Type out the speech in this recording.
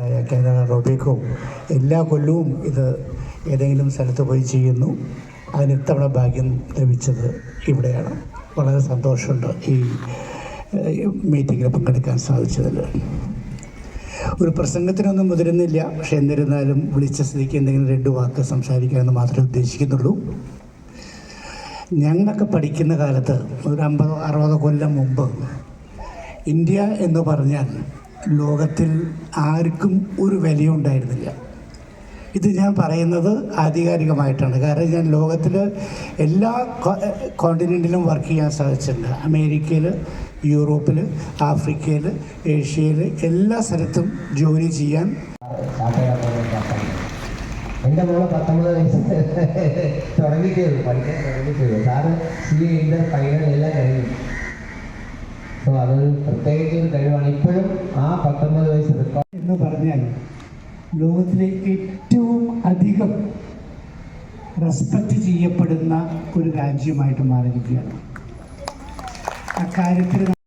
ആയ കേന്ദ്ര റോബേക്കോ എല്ലാ കൊല്ലവും ഇത് ഏതെങ്കിലും സ്ഥലത്ത് പോയി ചെയ്യുന്നു. അതിന് ഇത്തവണ ഭാഗ്യം ലഭിച്ചത് ഇവിടെയാണ്. വളരെ സന്തോഷമുണ്ട് ഈ മീറ്റിങ്ങിൽ പങ്കെടുക്കാൻ സാധിച്ചതിൽ. ഒരു പ്രസംഗത്തിനൊന്നും മുതിരുന്നില്ല. പക്ഷെ എന്നിരുന്നാലും വിളിച്ച സ്ഥിതിക്ക് എന്തെങ്കിലും രണ്ട് വാക്ക് സംസാരിക്കാമെന്ന് മാത്രമേ ഉദ്ദേശിക്കുന്നുള്ളൂ. ഞങ്ങളൊക്കെ പഠിക്കുന്ന കാലത്ത് ഒരു അമ്പതോ അറുപതോ കൊല്ലം മുമ്പ് ഇന്ത്യ എന്ന് പറഞ്ഞാൽ ലോകത്തിൽ ആർക്കും ഒരു വിലയുണ്ടായിരുന്നില്ല. ഇത് ഞാൻ പറയുന്നത് ആധികാരികമായിട്ടാണ്. കാരണം ഞാൻ ലോകത്തിൽ എല്ലാ കോണ്ടിനെന്റിലും വർക്ക് ചെയ്യാൻ സാധിച്ചിട്ടുണ്ട്. അമേരിക്കയിൽ യൂറോപ്പിൽ ആഫ്രിക്കയിൽ ഏഷ്യയിൽ എല്ലാ സ്ഥലത്തും ജോലി ചെയ്യാൻ എന്റെ മോളെ പത്തൊമ്പത് വയസ്സ്. തുടങ്ങിയിട്ടുള്ളൂ പഠിക്കാൻ തുടങ്ങിയിട്ടുള്ളൂ സാറ് സി ഇന്റർ ഫൈനൽ എല്ലാം കഴിഞ്ഞു. സോ അത് പ്രത്യേകിച്ച് ഒരു കഴിവാണ്. ഇപ്പോഴും ആ പത്തൊമ്പത് വയസ്സ് റെക്കോർഡ് എന്ന് പറഞ്ഞാൽ ലോകത്തിലെ ഏറ്റവും അധികം റെസ്പെക്റ്റ് ചെയ്യപ്പെടുന്ന ഒരു രാജ്യമായിട്ട് മാറിയിരിക്കുകയാണ്. അക്കാര്യത്തിൽ